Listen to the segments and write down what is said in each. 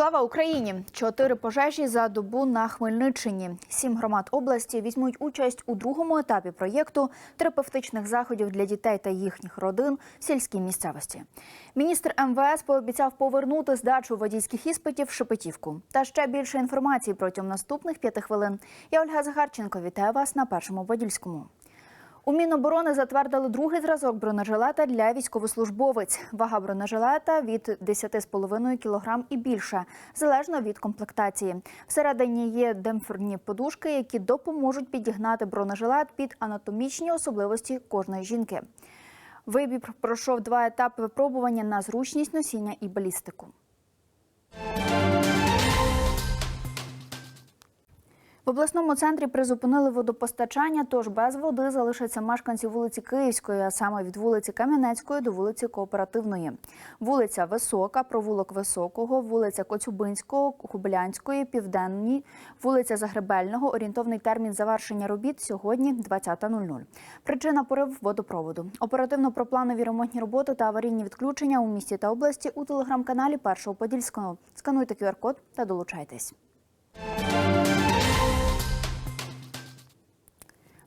Слава Україні! Чотири пожежі за добу на Хмельниччині. Сім громад області візьмуть участь у другому етапі проєкту терапевтичних заходів для дітей та їхніх родин в сільській місцевості. Міністр МВС пообіцяв повернути здачу водійських іспитів в Шепетівку. Та ще більше інформації протягом наступних п'яти хвилин. Я Ольга Загарченко вітаю вас на першому подільському. У Міноборони затвердили другий зразок бронежилета для військовослужбовець. Вага бронежилета від 10,5 кг і більше, залежно від комплектації. Всередині є демпферні подушки, які допоможуть підігнати бронежилет під анатомічні особливості кожної жінки. Вибір пройшов два етапи випробування на зручність носіння і балістику. В обласному центрі призупинили водопостачання, тож без води залишаться мешканці вулиці Київської, а саме від вулиці Кам'янецької до вулиці Кооперативної. Вулиця Висока, провулок Високого, вулиця Коцюбинського, Кублянської, Південні, вулиця Загребельного. Орієнтовний термін завершення робіт сьогодні 20.00. Причина порив водопроводу. Оперативно про планові ремонтні роботи та аварійні відключення у місті та області у телеграм-каналі Першого Подільського. Скануйте QR-код та долучайтесь.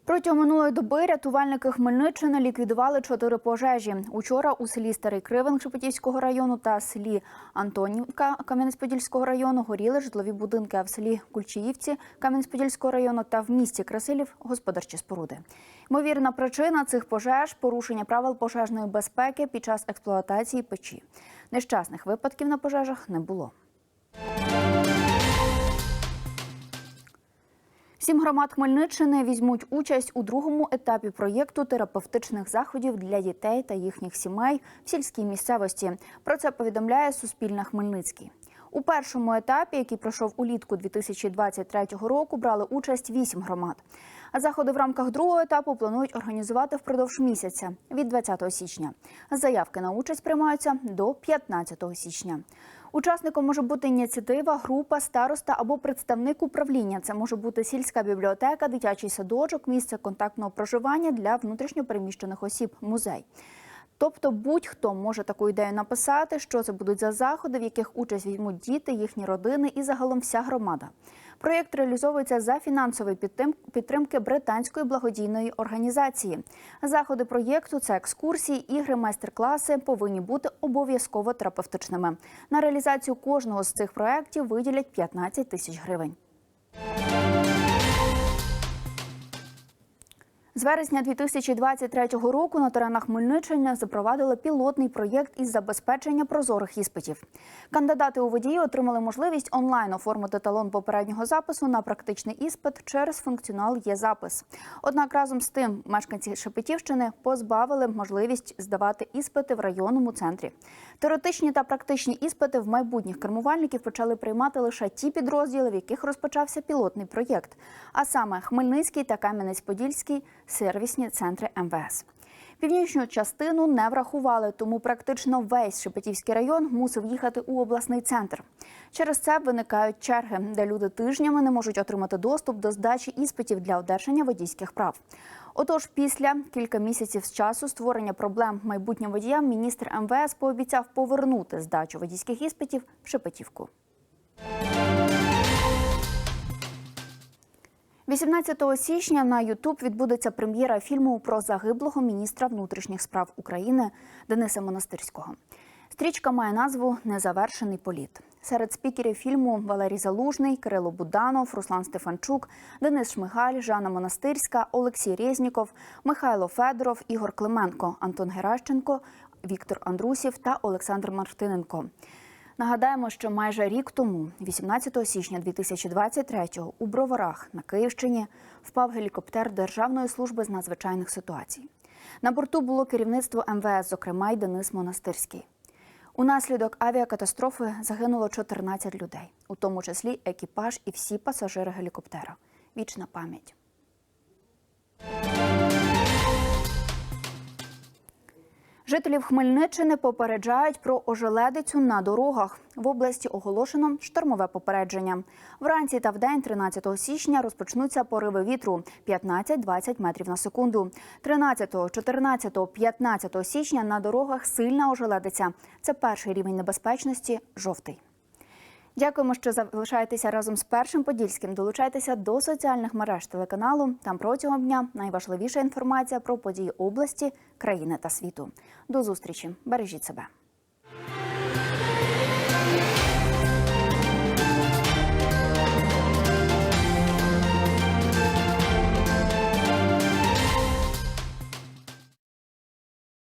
Протягом минулої доби рятувальники Хмельниччини ліквідували чотири пожежі. Учора у селі Старий Кривен Шепетівського району та селі Антонівка Кам'янець-Подільського району горіли житлові будинки, а в селі Кульчиївці Кам'янець-Подільського району та в місті Красилів господарчі споруди. Ймовірна причина цих пожеж порушення правил пожежної безпеки під час експлуатації печі. Нещасних випадків на пожежах не було. Сім громад Хмельниччини візьмуть участь у другому етапі проєкту терапевтичних заходів для дітей та їхніх сімей в сільській місцевості. Про це повідомляє Суспільне Хмельницький. У першому етапі, який пройшов улітку 2023 року, брали участь вісім громад. А заходи в рамках другого етапу планують організувати впродовж місяця від 20 січня. Заявки на участь приймаються до 15 січня. Учасником може бути ініціатива, група, староста або представник управління. Це може бути сільська бібліотека, дитячий садочок, місце контактного проживання для внутрішньопереміщених осіб, музей. Тобто будь-хто може таку ідею написати, що це будуть за заходи, в яких участь візьмуть діти, їхні родини і загалом вся громада. Проєкт реалізовується за фінансової підтримки британської благодійної організації. Заходи проєкту це екскурсії, ігри, майстер-класи повинні бути обов'язково терапевтичними. На реалізацію кожного з цих проєктів виділять 15 тисяч гривень. З вересня 2023 року на теренах Хмельниччини запровадили пілотний проєкт із забезпечення прозорих іспитів. Кандидати у водії отримали можливість онлайн оформити талон попереднього запису на практичний іспит через функціонал «Є-запис». Однак разом з тим мешканці Шепетівщини позбавили можливість здавати іспити в районному центрі. Теоретичні та практичні іспити в майбутніх кермувальників почали приймати лише ті підрозділи, в яких розпочався пілотний проєкт, а саме Хмельницький та Кам'янець-Подільський сервісні центри МВС. Північну частину не врахували, тому практично весь Шепетівський район мусив їхати у обласний центр. Через це виникають черги, де люди тижнями не можуть отримати доступ до здачі іспитів для одержання водійських прав. Отож, після кілька місяців з часу створення проблем майбутнім водіям міністр МВС пообіцяв повернути здачу водійських іспитів в Шепетівку. 18 січня на Ютуб відбудеться прем'єра фільму про загиблого міністра внутрішніх справ України Дениса Монастирського. Стрічка має назву Незавершений політ. Серед спікерів фільму Валерій Залужний, Кирило Буданов, Руслан Стефанчук, Денис Шмигаль, Жанна Монастирська, Олексій Резніков, Михайло Федоров, Ігор Клименко, Антон Геращенко, Віктор Андрусів та Олександр Мартиненко. Нагадаємо, що майже рік тому, 18 січня 2023-го, у Броварах на Київщині впав гелікоптер Державної служби з надзвичайних ситуацій. На борту було керівництво МВС, зокрема й Денис Монастирський. Унаслідок авіакатастрофи загинуло 14 людей, у тому числі екіпаж і всі пасажири гелікоптера. Вічна пам'ять. Жителів Хмельниччини попереджають про ожеледицю на дорогах. В області оголошено штормове попередження. Вранці та вдень 13 січня розпочнуться пориви вітру 15-20 метрів на секунду. 13, 14, 15 січня на дорогах сильна ожеледиця. Це перший рівень небезпечності жовтий. Дякуємо, що залишаєтеся разом з першим подільським. Долучайтеся до соціальних мереж телеканалу. Там протягом дня найважливіша інформація про події області, країни та світу. До зустрічі. Бережіть себе.